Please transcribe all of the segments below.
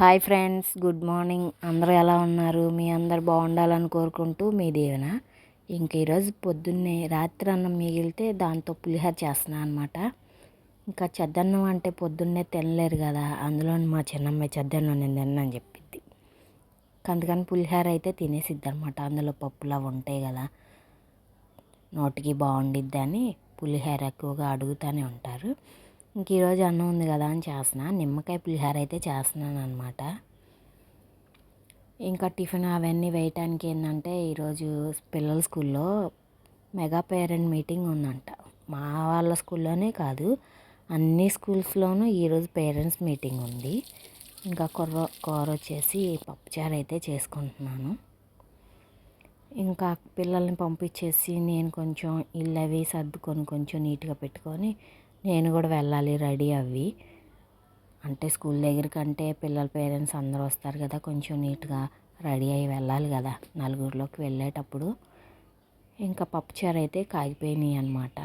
Hi friends good morning. అందరూ ఎలా ఉన్నారు? మీ అందరు బాగుండాలని కోరుకుంటూ మీ దేవన. ఇంక ఈరోజు పొద్దున్నే రాత్రి అన్నం మిగిలితే దాంతో పులిహోర చేస్తున్నా అనమాట ఇంకా చెద్దన్నం అంటే పొద్దున్నే తినలేరు కదా అందులో మా చిన్నమ్మాయి చెద్దన్నం నేను తిన్నాను చెప్పిద్ది. అందుకని పులిహోర అయితే తినేసిద్ది అనమాట అందులో పప్పులు అవి ఉంటాయి కదా నోటికి బాగుండిద్ది అని పులిహోర ఎక్కువగా అడుగుతూనే ఉంటారు. ఇంక ఈరోజు అన్నం ఉంది కదా అని చేస్తున్నా. నిమ్మకాయ పులిహార అయితే చేస్తున్నాను అనమాట ఇంకా టిఫిన్ అవన్నీ వేయటానికి ఏంటంటే ఈరోజు పిల్లల స్కూల్లో మెగా పేరెంట్ మీటింగ్ ఉందంట. మా వాళ్ళ స్కూల్లోనే కాదు అన్ని స్కూల్స్లోనూ ఈరోజు పేరెంట్స్ మీటింగ్ ఉంది. ఇంకా కూర కూర వచ్చేసి పప్పుచారు అయితే చేసుకుంటున్నాను. ఇంకా పిల్లల్ని పంపించేసి నేను కొంచెం ఇల్లు అవి సర్దుకొని కొంచెం నీట్గా పెట్టుకొని నేను కూడా వెళ్ళాలి రెడీ అవి అంటే స్కూల్ దగ్గరికి అంటే పిల్లల పేరెంట్స్ అందరూ వస్తారు కదా కొంచెం నీట్గా రెడీ అయ్యి వెళ్ళాలి కదా నలుగురిలోకి వెళ్ళేటప్పుడు. ఇంకా పప్పుచారు అయితే కాగిపోయినాయి అనమాట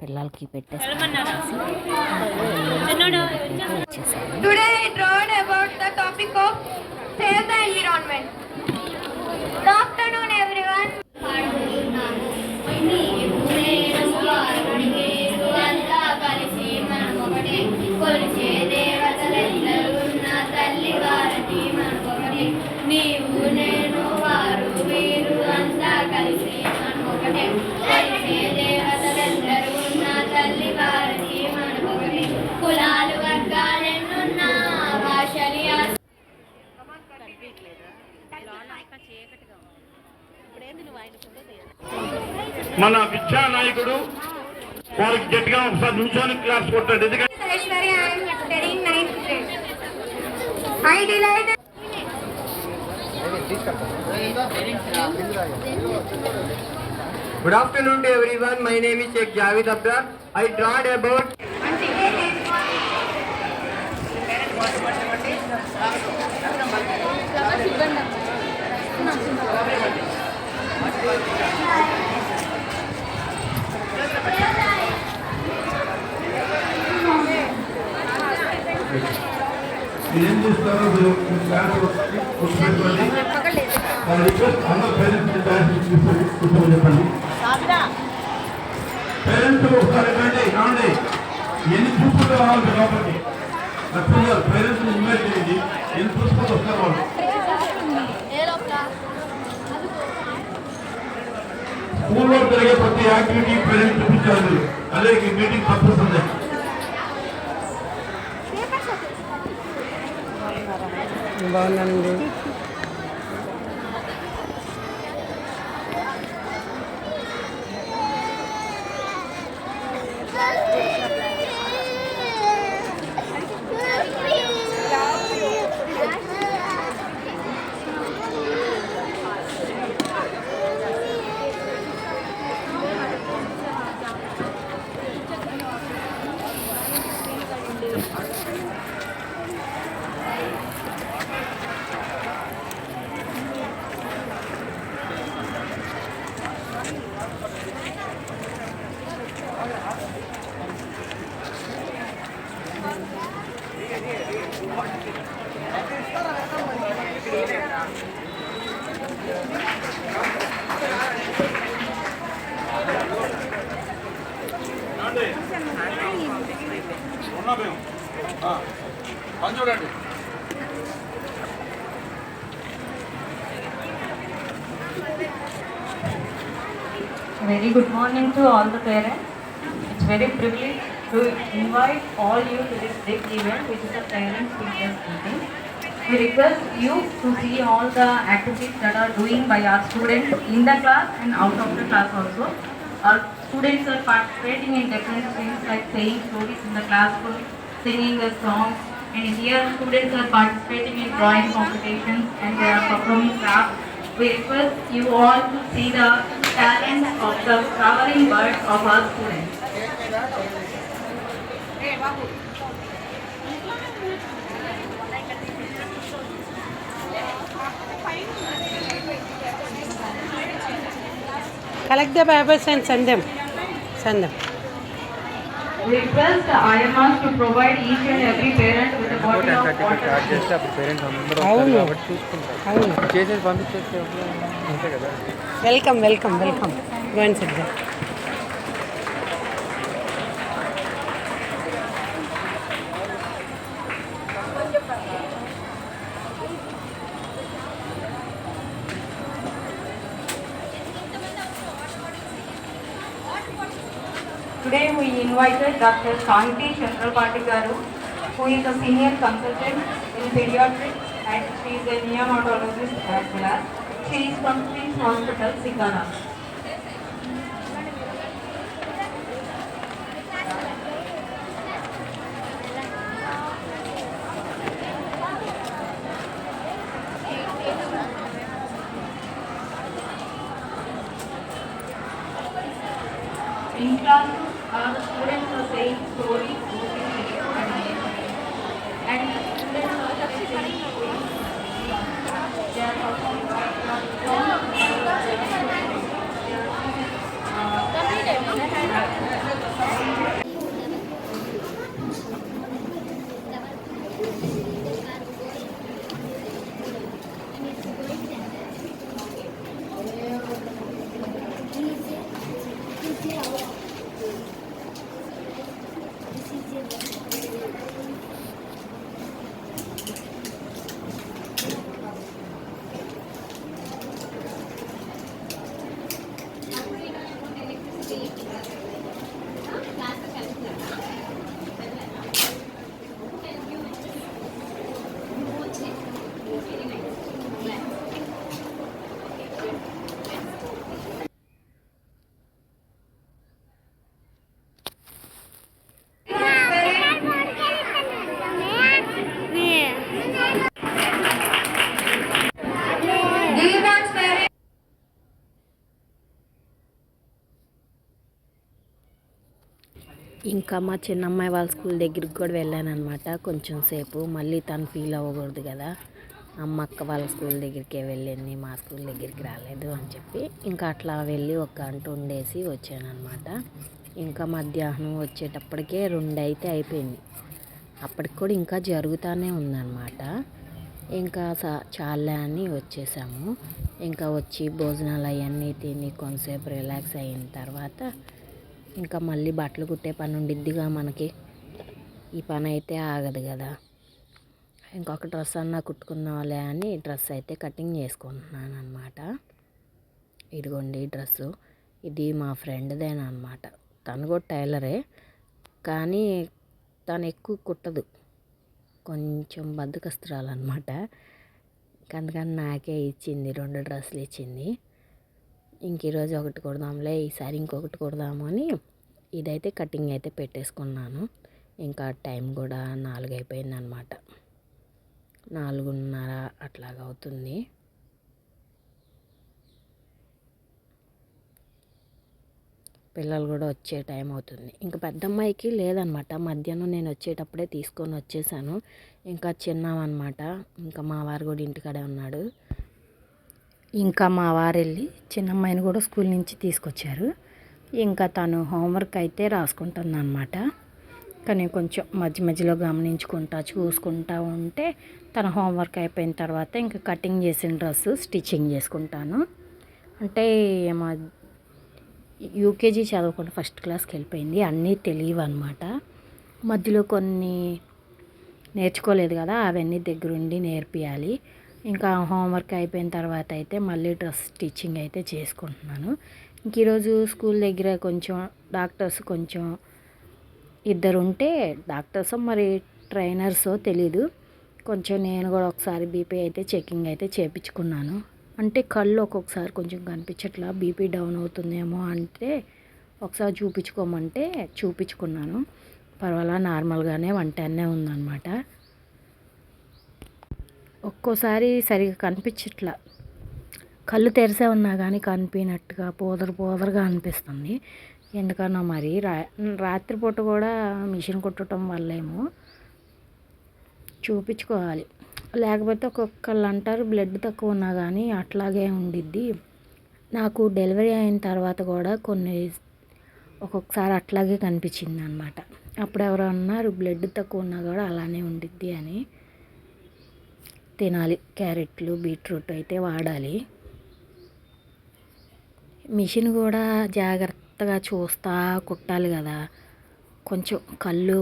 పిల్లలకి పెట్టేసి వచ్చేసాను మన విద్యా నాయకుడు వారికి గట్టిగా ఒకసారి నిమిషానికి క్లాస్ కొట్టాడు ఎందుకంటే Good afternoon to everyone. My name is Sheikh Javed Abdar. I drawed about ఏం చేస్తారో? చెప్పండి పేరెంట్స్ ఒకసారి రండి. రాండి. ఎన్ని చూసుకుంటూ రావాలి లోపలికి? పేరెంట్స్ ఇన్వైట్ చేయండి. ఎన్ని చూసుకుంటూ వస్తారు వాళ్ళు? స్కూల్లో జరిగే ప్రతి యాక్టివిటీ పేరెంట్స్ చూపించాలి. అదే ఈ మీటింగ్ సక్సెస్ ఉంది బాగున్నానండి చూడండి Very good morning to all the parents. It's very privileged to invite all you to this big event, which is a parents teachers meeting. We request you to see all the activities that are doing by our students in the class and out of the class also. Our students are participating in different things like saying stories in the classroom, singing a song, and here students are participating in drawing competitions and they are performing crafts. We request you all to see the talent of the flowering birds of our students. Collect the papers and send them. Send them. We request IMRs to provide each and every parent with a bottle of water. చేస్తే అప్పుడు parents అందరూ అవును. కాబట్టి చూసుకుంటారు అవును చేసేసి పంపించేస్తే welcome welcome welcome going sit Today we invited Dr. Shanti Chandrapati Garu, who is a senior consultant in pediatrics and she is a neonatologist as well as. She is from Queen's Hospital, Sikana. ఇంకా మా చిన్నమ్మాయి వాళ్ళ school దగ్గరికి కూడా వెళ్ళానమాట కొంచెం సేపు. మళ్ళీ తను ఫీల్ అవ్వకూడదు కదా. అమ్మ అక్క వాళ్ళ స్కూల్ దగ్గరికే వెళ్ళింది మా స్కూల్ దగ్గరికి రాలేదు అని చెప్పి. ఇంకా అట్లా వెళ్ళి ఒక గంట ఉండేసి వచ్చానమాట ఇంకా మధ్యాహ్నం వచ్చేటప్పటికే రెండు అయితే అయిపోయింది. అప్పటికి కూడా ఇంకా జరుగుతూనే ఉందన్నమాట. ఇంకా సా- చాలే అని వచ్చేసాము. ఇంకా వచ్చి భోజనాలు అవన్నీ తిని కొంతసేపు రిలాక్స్ అయిన తర్వాత ఇంకా మళ్ళీ బట్టలు కుట్టే పని ఉండిద్దిగా మనకి. ఈ పని అయితే ఆగదు కదా. ఇంకొక డ్రెస్ అన్నా కుట్టుకుందాంలే అని డ్రెస్ అయితే కటింగ్ చేసుకుంటున్నాను అనమాట ఇదిగోండి డ్రెస్సు. ఇది మా ఫ్రెండ్దేనమాట తను కూడా టైలరే కానీ తను ఎక్కువ కుట్టదు. కొంచెం బద్దకస్తురాలన్నమాట అందుకని నాకే ఇచ్చింది రెండు డ్రెస్సులు ఇచ్చింది. ఇంక ఈరోజు ఒకటి కుడదాంలే ఈసారి ఇంకొకటి కుడదాము అని ఇదైతే కటింగ్ అయితే పెట్టేసుకున్నాను. ఇంకా టైం కూడా నాలుగు అయిపోయింది అనమాట నాలుగున్నర అట్లాగా అవుతుంది. పిల్లలు కూడా వచ్చే టైం అవుతుంది. ఇంకా పెద్దమ్మాయికి లేదనమాట. మధ్యాహ్నం నేను వచ్చేటప్పుడే తీసుకొని వచ్చేసాను. ఇంకా చిన్నామన్నమాట ఇంకా మా వారు కూడా ఇంటికాడే ఉన్నాడు. ఇంకా మా వారు వెళ్ళి చిన్నమ్మాయిని కూడా స్కూల్ నుంచి తీసుకొచ్చారు. ఇంకా తను హోంవర్క్ అయితే రాసుకుంటుంది అనమాట కానీ కొంచెం మధ్య మధ్యలో గమనించుకుంటా చూసుకుంటా ఉంటే తన హోంవర్క్ అయిపోయిన తర్వాత ఇంకా కటింగ్ చేసిన డ్రెస్సు స్టిచ్చింగ్ చేసుకుంటాను. అంటే మా యూకేజీ చదవకుండా ఫస్ట్ క్లాస్కి వెళ్ళిపోయింది. అన్నీ తెలియవు అనమాట మధ్యలో కొన్ని నేర్చుకోలేదు కదా అవన్నీ దగ్గరుండి నేర్పియాలి. ఇంకా హోంవర్క్ అయిపోయిన తర్వాత అయితే మళ్ళీ డ్రెస్ స్టిచ్చింగ్ అయితే చేసుకుంటున్నాను. ఇంక ఈరోజు స్కూల్ దగ్గర కొంచెం డాక్టర్స్ కొంచెం ఇద్దరు ఉంటే డాక్టర్స్ మరి ట్రైనర్సో తెలీదు. కొంచెం నేను కూడా ఒకసారి బీపీ అయితే చెకింగ్ అయితే చేయించుకున్నాను అంటే కళ్ళు ఒక్కొక్కసారి కొంచెం కనిపించట్లా బీపీ డౌన్ అవుతుందేమో అంటే ఒకసారి చూపించుకోమంటే చూపించుకున్నాను. పర్వాలా నార్మల్గానే వన్ టెన్నే ఉందన్నమాట. ఒక్కోసారి సరిగా కనిపించట్లా. కళ్ళు తెరిసే ఉన్నా కానీ కనిపించినట్టుగా పోదరు పోదరుగా అనిపిస్తుంది. ఎందుకన్నా మరి రా రాత్రిపూట కూడా మిషన్ కుట్టడం వల్లేమో చూపించుకోవాలి. లేకపోతే ఒక్కొక్కళ్ళు అంటారు బ్లడ్ తక్కువ ఉన్నా కానీ అట్లాగే ఉండిద్ది. నాకు డెలివరీ అయిన తర్వాత కూడా కొన్ని ఒక్కొక్కసారి అట్లాగే కనిపించింది అనమాట అప్పుడు ఎవరో అన్నారు బ్లడ్ తక్కువ ఉన్నా కూడా అలానే ఉండిద్ది అని. తినాలి. క్యారెట్లు బీట్రూట్ అయితే వాడాలి. మిషన్ కూడా జాగ్రత్తగా చూస్తా కుట్టాలి కదా. కొంచెం కళ్ళు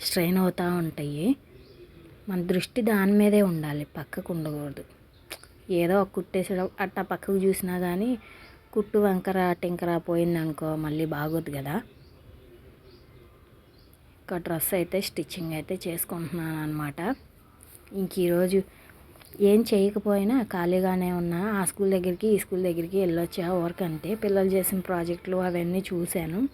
స్ట్రెయిన్ అవుతూ ఉంటాయి. మన దృష్టి దాని మీదే ఉండాలి. పక్కకు ఉండకూడదు. ఏదో ఒక కుట్టేసడం అట్టా పక్కకు చూసినా కానీ కుట్టు వంకర టింకర పోయిందనుకో మళ్ళీ బాగోదు కదా. ఇంకా డ్రెస్ అయితే స్టిచ్చింగ్ అయితే చేసుకుంటున్నాను అనమాట ఇంక ఈరోజు ఏం చేయకపోయినా ఖాళీగానే ఉన్నా. ఆ స్కూల్ దగ్గరికి ఈ స్కూల్ దగ్గరికి వెళ్ళొచ్చా వర్క్ అంటే. పిల్లలు చేసిన ప్రాజెక్టులు అవన్నీ చూశాను.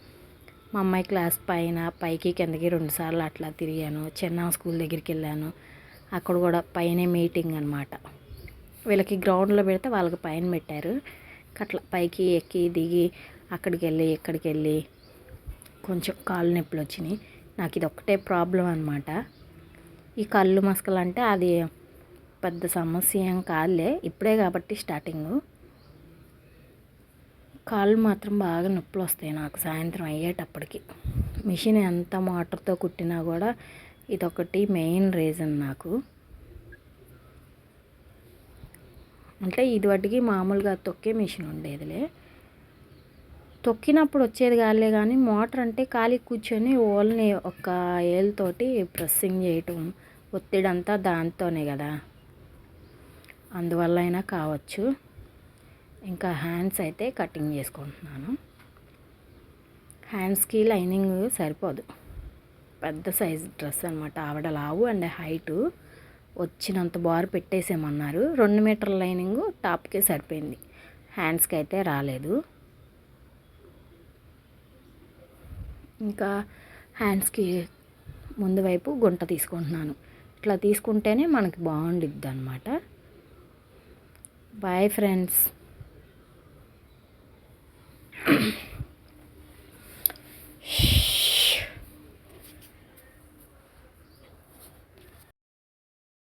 మా అమ్మాయి క్లాస్ పైన పైకి కిందకి రెండుసార్లు అట్లా తిరిగాను. చిన్న స్కూల్ దగ్గరికి వెళ్ళాను. అక్కడ కూడా పైనే మీటింగ్ అనమాట వీళ్ళకి గ్రౌండ్లో పెడితే వాళ్ళకి పైన పెట్టారు. అట్లా పైకి ఎక్కి దిగి అక్కడికి వెళ్ళి ఇక్కడికి వెళ్ళి కొంచెం కాళ్ళు నొప్పులు వచ్చినాయి. నాకు ఇది ఒక్కటే ప్రాబ్లం అనమాట ఈ కళ్ళు మసకలు అంటే అది పెద్ద సమస్య ఏం కాదులే. ఇప్పుడే కాబట్టి స్టార్టింగు. కాళ్ళు మాత్రం బాగా నొప్పులు వస్తాయి నాకు సాయంత్రం అయ్యేటప్పటికి. మిషన్ ఎంత మోటార్తో కుట్టినా కూడా ఇదొకటి మెయిన్ రీజన్ నాకు. అంటే ఇదివటికి మామూలుగా తొక్కే మిషన్ ఉండేదిలే. తొక్కినప్పుడు వచ్చేది కాలే కానీ మోటార్ అంటే ఖాళీ కూర్చొని ఓల్ని ఒక ఏళ్ళతోటి ప్రెస్సింగ్ చేయటం ఒత్తిడి అంతా దాంతోనే కదా. అందువల్ల అయినా కావచ్చు. ఇంకా హ్యాండ్స్ అయితే కటింగ్ చేసుకుంటున్నాను. హ్యాండ్స్కి లైనింగ్ సరిపోదు. పెద్ద సైజ్ డ్రెస్ అనమాట ఆవిడ లావు అండ్ హైటు. వచ్చినంత బార్ పెట్టేసేమన్నారు రెండు మీటర్ల లైనింగ్ టాప్కే సరిపోయింది. హ్యాండ్స్కి అయితే రాలేదు. ఇంకా హ్యాండ్స్కి ముందు వైపు గుంట తీసుకుంటున్నాను. ఇట్లా తీసుకుంటేనే మనకి బాగుండిద్ది అనమాట బాయ్ ఫ్రెండ్స్